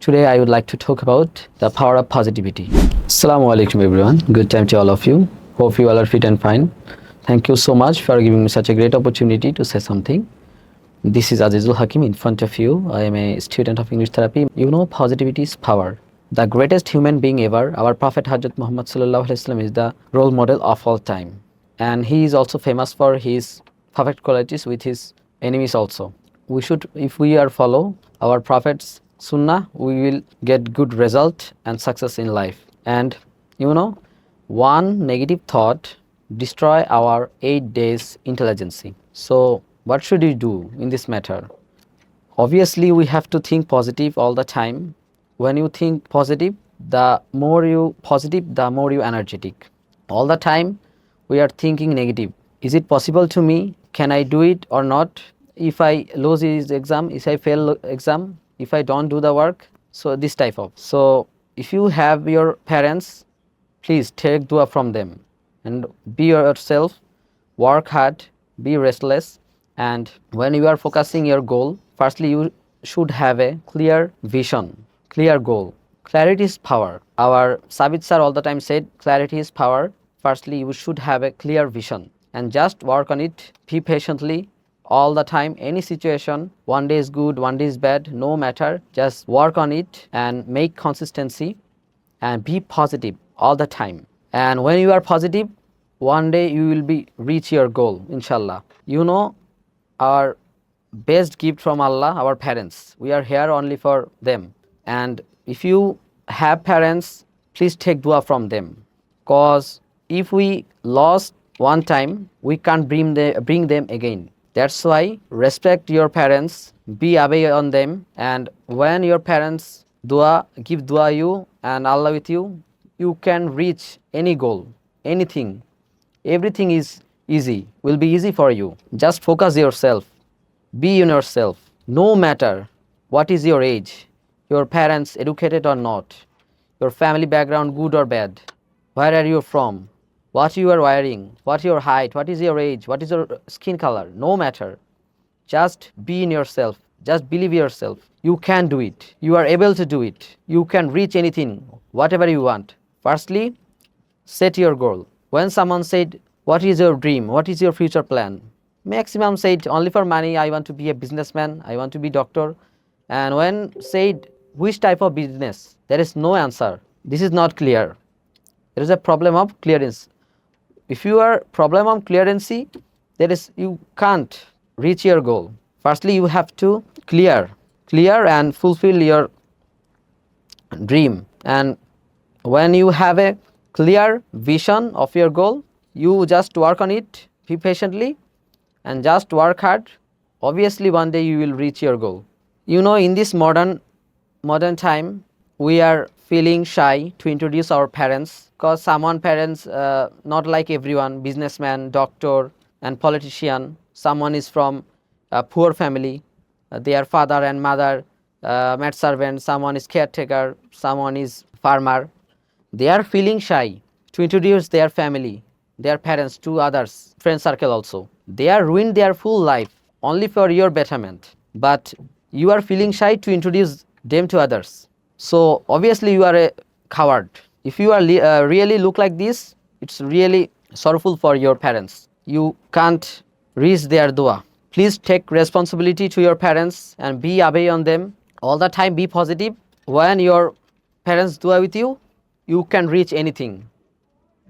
Today I would like to talk about the power of positivity. Assalamu alaikum everyone. Good time to all of you. Hope you all are fit and fine. Thank you so much for giving me such a great opportunity to say something. This is Azizul Hakim in front of you. I am a student of English therapy. You know positivity is power. The greatest human being ever, our Prophet Hazrat Muhammad sallallahu is the role model of all time. And he is also famous for his perfect qualities with his enemies also. We should, if we are follow our Prophet's sunnah, we will get good result and success in life. And you know, one negative thought destroy our eight days intelligence. So what should we do in this matter? Obviously, we have to think positive all the time. When you think positive, the more you positive, the more you energetic. All the time, we are thinking negative. Is it possible to me? Can I do it or not? If I lose this exam, if I fail exam, if I don't do the work, so this type of. So if you have your parents, please take dua from them and be yourself, work hard, be restless, and when you are focusing your goal, firstly you should have a clear vision, clear goal. Clarity is power. Our Sabit sir all the time said clarity is power. Firstly, you should have a clear vision and just work on it. Be patiently all the time. Any situation, one day is good, one day is bad, no matter. Just work on it and make consistency and be positive all the time. And when you are positive, one day you will be reach your goal, inshallah. You know, our best gift from Allah, our parents. We are here only for them. And if you have parents, please take dua from them. Cause if we lost one time, we can't bring, the, bring them again. That's why respect your parents, be away on them, and when your parents dua give dua you and Allah with you, you can reach any goal, anything. Everything is easy, will be easy for you. Just focus yourself, be in yourself. No matter what is your age, your parents educated or not, your family background good or bad, where are you from, what you are wearing, what your height, what is your age, what is your skin color, no matter. Just be in yourself. Just believe yourself. You can do it. You are able to do it. You can reach anything, whatever you want. Firstly, set your goal. When someone said, What is your dream? What is your future plan? Maximum said, Only for money, I want to be a businessman, I want to be doctor. And when said, Which type of business? There is no answer. This is not clear. There is a problem of clearance. If you are problem of clearance, that is you can't reach your goal. Firstly, you have to clear, clear and fulfill your dream. And when you have a clear vision of your goal, you just work on it, be patiently, and just work hard. Obviously, one day you will reach your goal. You know, in this modern modern time, we are feeling shy to introduce our parents because someone parents uh, not like everyone businessman doctor and politician. Someone is from a poor family. Uh, their father and mother uh, maid servant. Someone is caretaker. Someone is farmer. They are feeling shy to introduce their family their parents to others. Friend circle also. They are ruined their full life only for your betterment. But you are feeling shy to introduce them to others so obviously you are a coward. If you are uh, really look like this it's really sorrowful for your parents. You can't reach their dua. Please take responsibility to your parents and be away on them. All the time be positive. When your parents dua with you you can reach anything.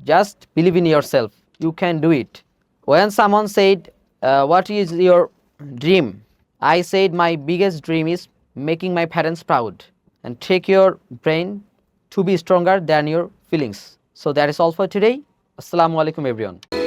Just believe in yourself. You can do it. When someone said uh, what is your dream? I said my biggest dream is making my parents proud and take your brain to be stronger than your feelings. So that is all for today. Assalamu alaikum everyone